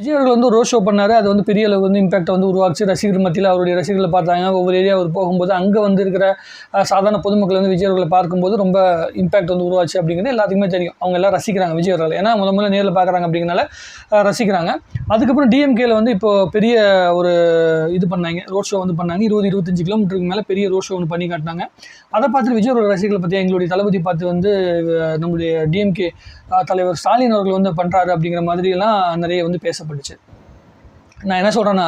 விஜய் அவர்கள் வந்து road show பண்ணார். அது வந்து பெரிய அளவு வந்து இம்பாக்டை வந்து உருவாச்சு ரசிகர் மத்தியில் அவருடைய ரசிகர்களை பார்த்தாங்க. ஒவ்வொரு ஏரியா அவர் போகும்போது அங்கே வந்து இருக்கிற சாதாரண பொதுமக்கள் வந்து விஜய் அவர்களை பார்க்கும்போது ரொம்ப இம்பாக்ட் வந்து உருவாச்சு அப்படிங்கிறது எல்லாத்துக்குமே தெரியும். அவங்க எல்லாம் ரசிக்கிறாங்க விஜய் அவர்கள். ஏன்னா முத முதல்ல நேரில் பார்க்குறாங்க அப்படிங்கிறனால ரசிக்கிறாங்க. அதுக்கப்புறம் டிஎம்கேல வந்து இப்போ பெரிய ஒரு இது பண்ணாங்க. ரோட் ஷோ வந்து பண்ணாங்க. இருபது இருபத்தஞ்சு கிலோமீட்டருக்கு மேலே பெரிய ரோட் ஷோ ஒன்று பண்ணி காட்டினாங்க. அதை பார்த்துட்டு விஜய் அவர்கள் ரசிகர்களை பற்றி எங்களுடைய தளபதி பார்த்து வந்து நம்முடைய டிஎம்கே தலைவர் ஸ்டாலின் அவர்கள் வந்து பண்ணுறாரு அப்படிங்கிற மாதிரியெல்லாம் நிறைய வந்து பேசப்பட்டுச்சு நான் என்ன சொல்கிறேன்னா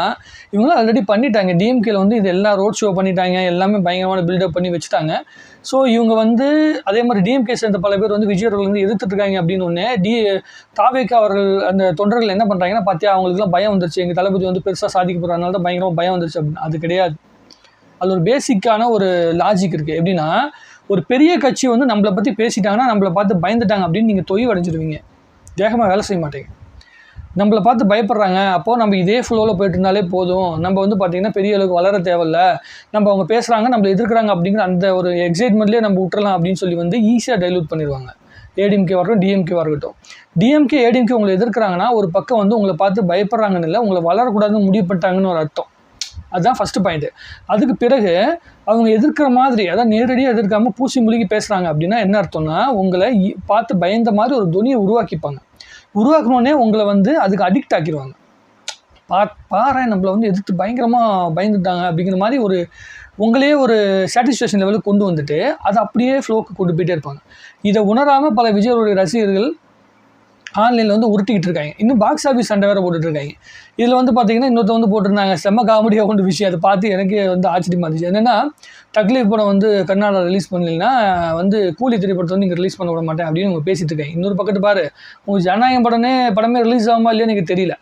இவங்களும் ஆல்ரெடி பண்ணிட்டாங்க. டிஎம்கேல வந்து இது எல்லா ரோட் ஷோ பண்ணிட்டாங்க. எல்லாமே பயங்கரமான பில்டப் பண்ணி வச்சுட்டாங்க. ஸோ இவங்க வந்து அதே மாதிரி டிஎம்கே சேர்ந்த பல பேர் வந்து விஜய் அவர்கள் வந்து எதிர்த்துட்ருக்காங்க அப்படின்னு ஒன்று டி தாவேக்கா அவர்கள் அந்த தொண்டர்கள் என்ன பண்ணுறாங்கன்னா பார்த்தியா அவங்களுக்குலாம் பயம் வந்துருச்சு. எங்கள் தளபதி வந்து பெருசாக சாதிக்க போகிறதுனால தான் பயங்கரமாக பயம் வந்துருச்சு அப்படின்னு. அது கிடையாது. அது ஒரு பேசிக்கான ஒரு லாஜிக் இருக்குது எப்படின்னா ஒரு பெரிய கட்சி வந்து நம்மளை பற்றி பேசிட்டாங்கன்னா நம்மளை பார்த்து பயந்துட்டாங்க அப்படின்னு நீங்கள் தொய்வு அடைஞ்சிருவீங்க வேகமாக வேலை செய்ய மாட்டேங்க. நம்மளை பார்த்து பயப்படுறாங்க. அப்போது நம்ம இதே ஃப்ளோவில் போயிட்டு இருந்தாலே போதும். நம்ம வந்து பார்த்திங்கன்னா பெரிய அளவுக்கு வளர தேவையில்ல. நம்ம அவங்க பேசுகிறாங்க நம்மளை எதிர்க்கிறாங்க அப்படிங்கிற அந்த ஒரு எக்ஸைட்மெண்ட்லேயே நம்ம விட்டுறலாம் அப்படின்னு சொல்லி வந்து ஈஸியாக டைலூட் பண்ணிடுவாங்க. ஏடிஎம்கே வரட்டும் டிஎம்கே இருக்கட்டும் டிஎம்கே ஏடிஎம்கே உங்களை எதிர்க்கிறாங்கன்னா ஒரு பக்கம் வந்து உங்களை பார்த்து பயப்படுறாங்கன்னு இல்லை உங்களை வளரக்கூடாதுன்னு முடிவு பண்ணிட்டாங்கன்னு ஒரு அர்த்தம். அதுதான் ஃபஸ்ட்டு பாயிண்ட்டு அதுக்கு பிறகு அவங்க எதிர்க்கிற மாதிரி அதாவது நேரடியாக எதிர்க்காமல் பூசி முழுகி பேசுகிறாங்க அப்படின்னா என்ன அர்த்தம்னா உங்களை இ- பார்த்து பயந்த மாதிரி ஒரு துணியை உருவாக்கிப்பாங்க. உருவாக்கணுன்னே உங்களை வந்து அதுக்கு அடிக்ட் ஆக்கிடுவாங்க பா பாரு நம்மளை வந்து எதிர்த்து பயங்கரமாக பயந்துட்டாங்க அப்படிங்கிற மாதிரி ஒரு உங்களையே ஒரு சாட்டிஸ்ஃபேக்ஷன் லெவலுக்கு கொண்டு வந்துட்டு அதை அப்படியே ஃப்ளோக்கு கொண்டு போயிட்டே இருப்பாங்க. இதை உணராமல் பல விஜயருடைய ரசிகர்கள் ஆன்லைனில் வந்து உருட்டிக்கிட்டு இருக்காங்க. இன்னும் பாக்ஸ் ஆஃபீஸ் சண்டை வேறு போட்டுட்ருக்காங்க இதில் வந்து பார்த்தீங்கன்னா இன்னொருத்த வந்து போட்டிருந்தாங்க. செம்ம காமெடியாக கொண்டு விஷயம். அதை பார்த்து எனக்கே வந்து ஆச்சரியமா இருந்துச்சு. என்னென்னா தக்லீஃப் படம் வந்து கர்நாடகா ரிலீஸ் பண்ணலைன்னா வந்து கூலி திரைப்படத்தை வந்து இங்கே ரிலீஸ் பண்ண விட மாட்டேன் அப்படின்னு இவங்க பேசிகிட்டு இருக்காங்க. இன்னொரு பக்கத்து பாரு உங்கள் ஜனநாயகம் படமே படமே ரிலீஸ் ஆகுமா இல்லையா எனக்கு தெரியல.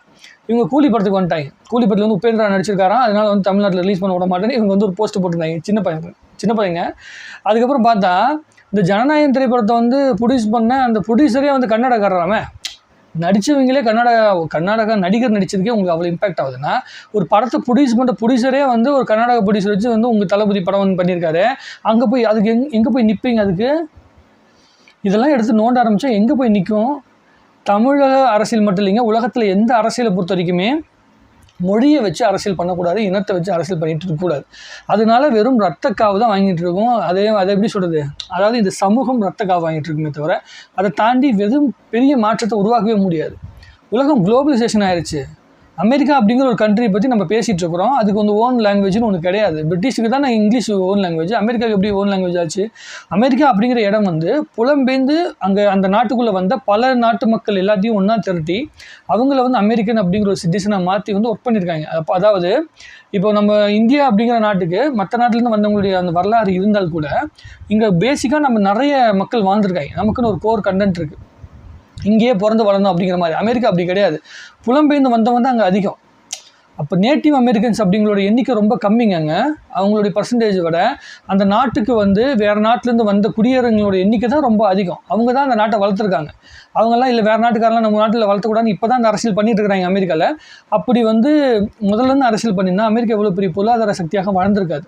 இவங்க கூலி படத்துக்கு வந்துட்டாங்க. கூலி படத்தில் வந்து உபேந்திரா நடிச்சிருக்காராம். அதனால வந்து தமிழ்நாட்டில் ரிலீஸ் பண்ண விட மாட்டேன்னு இவங்க வந்து ஒரு போஸ்ட் போட்டிருந்தாங்க. சின்ன பையன் சின்ன பையங்க. அதுக்கப்புறம் பார்த்தா இந்த ஜனநாயகம் திரைப்படத்தை வந்து ப்ரொடியூஸ் பண்ண அந்த ப்ரொடியூசரே வந்து கன்னடக்காரராமே. நடிச்சவங்களே கர்நாடகா கர்நாடகா நடிகர் நடித்ததுக்கே உங்களுக்கு அவ்வளோ இம்பாக்ட் ஆகுதுன்னா ஒரு படத்தை ப்ரொடியூஸ் பண்ணுற ப்ரொடியூசரே வந்து ஒரு கர்நாடகா ப்ரொடியூசர் வச்சு வந்து உங்கள் தளபதி படம் வந்து பண்ணியிருக்காரு அங்கே போய் அதுக்கு எங் எங்கே போய் நிற்பீங்க அதுக்கு? இதெல்லாம் எடுத்து நோண்ட ஆரம்பித்தா எங்கே போய் நிற்கும் தமிழக அரசியல் மட்டும் இல்லைங்க உலகத்தில் எந்த அரசியலை பொறுத்த வரைக்குமே மொழியை வச்சு அரசியல் பண்ணக்கூடாது இனத்தை வச்சு அரசியல் பண்ணிகிட்டு இருக்கக்கூடாது. அதனால வெறும் ரத்தக்காவை தான் வாங்கிட்டு இருக்கோம். அதே அதை எப்படி சொல்கிறது அதாவது இந்த சமூகம் ரத்தக்காவை வாங்கிட்டு இருக்குமே தவிர அதை தாண்டி வெறும் பெரிய மாற்றத்தை உருவாக்கவே முடியாது. உலகம் குளோபலைசேஷன் ஆயிடுச்சு அமெரிக்கா அப்படிங்கிற ஒரு கண்ட்ரி பற்றி நம்ம பேசிகிட்டு இருக்கிறோம். அதுக்கு வந்து ஓன் லாங்குவேஜ்னு ஒன்று கிடையாது. பிரிட்டிஷுக்கு தான் இங்கிலீஷ் ஓன் லாங்குவேஜ் அமெரிக்காவுக்கு எப்படி ஓன் லாங்குவேஜ் ஆச்சு? அமெரிக்கா அப்படிங்கிற இடம் வந்து புலம்பெயர்ந்து அங்கே அந்த நாட்டுக்குள்ளே வந்த பல நாட்டு மக்கள் எல்லாத்தையும் ஒன்றா திரட்டி அவங்கள வந்து அமெரிக்கன் அப்படிங்கிற ஒரு சிட்டிசனாக மாற்றி வந்து ஒர்க் பண்ணியிருக்காங்க அப்போ அதாவது இப்போ நம்ம இந்தியா அப்படிங்கிற நாட்டுக்கு மற்ற நாட்டிலேருந்து வந்தவங்களுடைய அந்த வரலாறு இருந்தால் கூட இங்கே பேசிக்காக நம்ம நிறைய மக்கள் வாழ்ந்துருக்காங்க. நமக்குன்னு ஒரு கோர் கண்டென்ட் இருக்குது இங்கேயே பிறந்து வளர்ந்தோம் அப்படிங்கிற மாதிரி. அமெரிக்கா அப்படி கிடையாது. புலம்பெயர்ந்து வந்தவங்க தான் அங்கே அதிகம். அப்போ நேட்டிவ் அமெரிக்கன்ஸ் அப்படிங்களோட எண்ணிக்கை ரொம்ப கம்மிங்கங்க அவங்களுடைய பர்சன்டேஜ் விட அந்த நாட்டுக்கு வந்து வேறு நாட்டிலேருந்து வந்த குடியேறங்களோட எண்ணிக்கை தான் ரொம்ப அதிகம். அவங்க தான் அந்த நாட்டை வளர்த்துருக்காங்க. அவங்கெல்லாம் இல்லை வேறு நாட்டுக்காரெல்லாம் நம்ம நாட்டில் வளர்த்தக்கூடாதுன்னு இப்போ தான் அந்த அரசியல் பண்ணிட்டு இருக்கிறாங்க அமெரிக்காவில் அப்படி வந்து முதல்லருந்து அரசியல் பண்ணியிருந்தா அமெரிக்கா எவ்வளோ பெரிய பொருளாதார சக்தியாக வளர்ந்துருக்காது.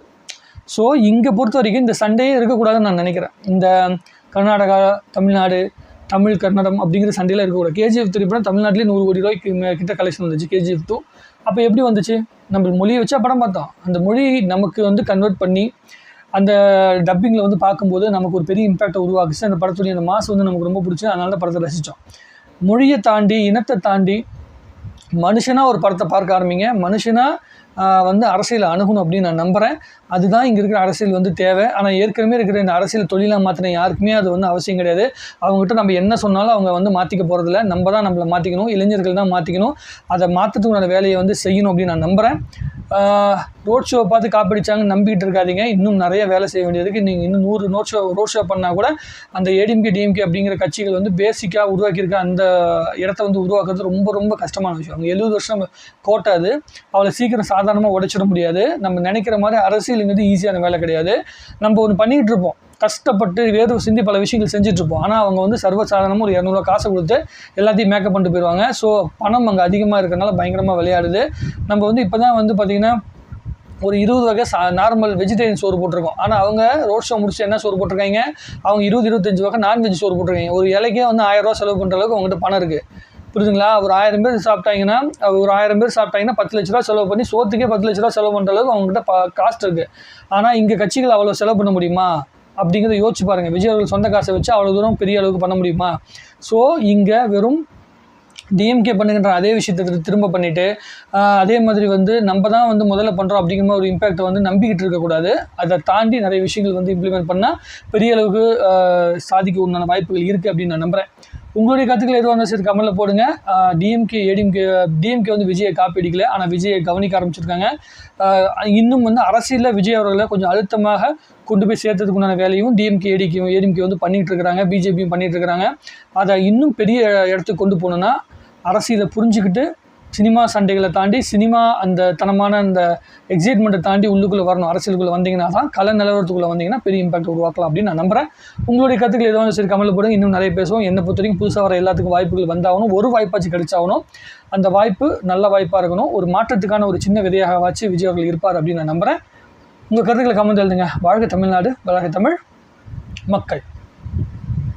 ஸோ இங்கே பொறுத்த வரைக்கும் இந்த சண்டையே இருக்கக்கூடாதுன்னு நான் நினைக்கிறேன். இந்த கர்நாடகா தமிழ்நாடு தமிழ் கன்னடம் அப்படிங்கிற சண்டையில் இருக்கக்கூடாது. கேஜிஎஃப் திரைப்படம் தமிழ்நாட்டிலே நூறு கோடி ரூபாய்க்கு கிட்ட கலெக்ஷன் வந்துச்சு கேஜிஎஃப் டூ அப்போ எப்படி வந்துச்சு? நம்ம மொழியை வச்சா படம் பார்த்தோம். அந்த மொழி நமக்கு வந்து கன்வெர்ட் பண்ணி அந்த டப்பிங்கில் வந்து பார்க்கும்போது நமக்கு ஒரு பெரிய இம்பாக்டை உருவாக்குச்சு. அந்த படத்துடைய அந்த மாசு வந்து நமக்கு ரொம்ப பிடிச்சி அதனால தான் படத்தை ரசித்தோம் மொழியை தாண்டி இனத்தை தாண்டி மனுஷனாக ஒரு படத்தை பார்க்க ஆரம்பிங்க. மனுஷனாக வந்து அரசியலை அணுகணும் அப்படின்னு நான் நம்புகிறேன் அதுதான் இங்கே இருக்கிற அரசியல் வந்து தேவை. ஆனால் ஏற்கனவே இருக்கிற இந்த அரசியல் தொழிலாக மாற்றின யாருக்குமே அது வந்து அவசியம் கிடையாது. அவங்ககிட்ட நம்ம என்ன சொன்னாலும் அவங்க வந்து மாற்றிக்க போகிறதில்ல நம்ம தான் நம்மளை மாற்றிக்கணும் இளைஞர்கள் தான் மாற்றிக்கணும் அதை மாற்றத்துக்குள்ள வேலையை வந்து செய்யணும் அப்படின்னு நான் நம்புகிறேன் ரோட் ஷோ பார்த்து காப்பிடிச்சாங்கன்னு நம்பிக்கிட்டு இருக்காதீங்க. இன்னும் நிறைய வேலை செய்ய வேண்டியதுக்கு நீங்கள் இன்னும் நூறு நோட் ஷோ ரோட் ஷோ பண்ணால் கூட அந்த ஏடிஎம்கே டிஎம்கே அப்படிங்கிற கட்சிகள் வந்து பேசிக்காக உருவாக்கியிருக்க அந்த இடத்த வந்து உருவாக்குறது ரொம்ப ரொம்ப கஷ்டமான விஷயம். அவங்க எழுபது வருஷம் கோட்டை அது. அவளை சீக்கிரம் சாதாரணமாக உடைச்சிட முடியாது. நம்ம நினைக்கிற மாதிரி அரசியல் அரசியலுங்கிறது ஈஸியான வேலை கிடையாது. நம்ம ஒன்று பண்ணிக்கிட்டு இருப்போம். கஷ்டப்பட்டு வேறு சிந்தி பல விஷயங்கள் செஞ்சுட்ருப்போம் ஆனால் அவங்க வந்து சர்வசாதாரணமாக ஒரு இரநூறுவா காசை கொடுத்து எல்லாத்தையும் மேக்கப் பண்ணிட்டு போயிடுவாங்க ஸோ பணம் அங்கே அதிகமாக இருக்கிறனால பயங்கரமாக விளையாடுது. நம்ம வந்து இப்போ தான் வந்து பார்த்திங்கன்னா ஒரு இருபது வகை சா நார்மல் வெஜிடேரியன் சோறு போட்டிருக்கோம். ஆனால் அவங்க ரோட் ஷோ முடிச்சு என்ன சோறு போட்டிருக்காங்க? அவங்க இருபது இருபத்தஞ்சு வகை நான்வெஜ் சோறு போட்டிருக்காங்க. ஒரு இலைக்கே வந்து ஆயிரம் ரூபா செலவு பண்ணுற அளவுக்கு அவங்ககிட்ட பணம் இருக்குது புரியுதுங்களா ஒரு ஆயிரம் பேர் சாப்பிட்டாங்கன்னா ஒரு ஆயிரம் பேர் சாப்பிட்டாங்கன்னா பத்து லட்ச ரூபா செலவு பண்ணி சோத்துக்கே பத்து லட்ச ரூபா செலவு பண்ணுற அளவுக்கு அவங்ககிட்ட பா காஸ்ட் இருக்குது ஆனால் இங்கே கட்சிகள் அவ்வளோ செலவு பண்ண முடியுமா? அப்படிங்கிறத யோசிச்சு பாருங்கள் விஜய் அவர்கள் சொந்த காசை வச்சு அவ்வளோ தூரம் பெரிய அளவுக்கு பண்ண முடியுமா? ஸோ இங்கே வெறும் டிஎம்கே பண்ணுகின்ற அதே விஷயத்தை திரும்ப பண்ணிவிட்டு அதே மாதிரி வந்து நம்ம தான் வந்து முதல்ல பண்ணுறோம் அப்படிங்கிற மாதிரி ஒரு இம்பேக்டை வந்து நம்பிக்கிட்டு இருக்கக்கூடாது அதை தாண்டி நிறைய விஷயங்கள் வந்து இம்ப்ளிமெண்ட் பண்ணால் பெரிய அளவுக்கு சாதிக்க உண்டான வாய்ப்புகள் இருக்குது அப்படின்னு நான் நம்புகிறேன் உங்களுடைய கருத்துக்கள் எதுவாக இருந்தாலும் சரி கமெண்ட்டில் போடுங்க. டிஎம்கே ஏடிஎம்கே டிஎம்கே வந்து விஜயை காப்பிடிக்கல. ஆனால் விஜயை கவனிக்க ஆரம்பிச்சிருக்காங்க. இன்னும் வந்து அரசியலில் விஜய் அவர்களை கொஞ்சம் அழுத்தமாக கொண்டு போய் சேர்த்ததுக்கு உண்டான வேலையும் டிஎம்கே ஏடிகே ஏடிஎம்கே வந்து பண்ணிகிட்டு இருக்கிறாங்க பிஜேபியும் பண்ணிகிட்டு இருக்கிறாங்க அதை இன்னும் பெரிய இடத்துக்கு கொண்டு போகணுன்னா அரசியலை புரிஞ்சுக்கிட்டு சினிமா சண்டைகளை தாண்டி சினிமா அந்த தனமான அந்த எக்ஸைட்மெண்ட்டை தாண்டி உள்ளுக்குள்ளே வரணும் அரசியலுக்குள்ளே வந்தீங்கன்னா தான் கலை நிலவரத்துக்குள்ளே வந்தீங்கன்னா பெரிய இம்பாக்ட் உருவாக்கலாம் அப்படின்னு நான் நம்புறேன். உங்களுடைய கருத்துக்கள் எதுவும் சரி கமல் போடுங்க. இன்னும் நிறைய பேசுவோம். என்னை பொறுத்த வரைக்கும் புதுசாக வர எல்லாத்துக்கும் வாய்ப்புகள் வந்தாகணும். ஒரு வாய்ப்பாச்சும் கிடைச்சாகணும். அந்த வாய்ப்பு நல்ல வாய்ப்பாக இருக்கணும். ஒரு மாற்றத்துக்கான ஒரு சின்ன விதையாக வச்சு விஜய் அவர்கள் இருப்பார் அப்படின்னு நான் நம்புகிறேன் உங்கள் கருத்துக்களை கமெண்ட் எழுதுங்க. வாழ்க தமிழ்நாடு வளர்க தமிழ் மக்கள்.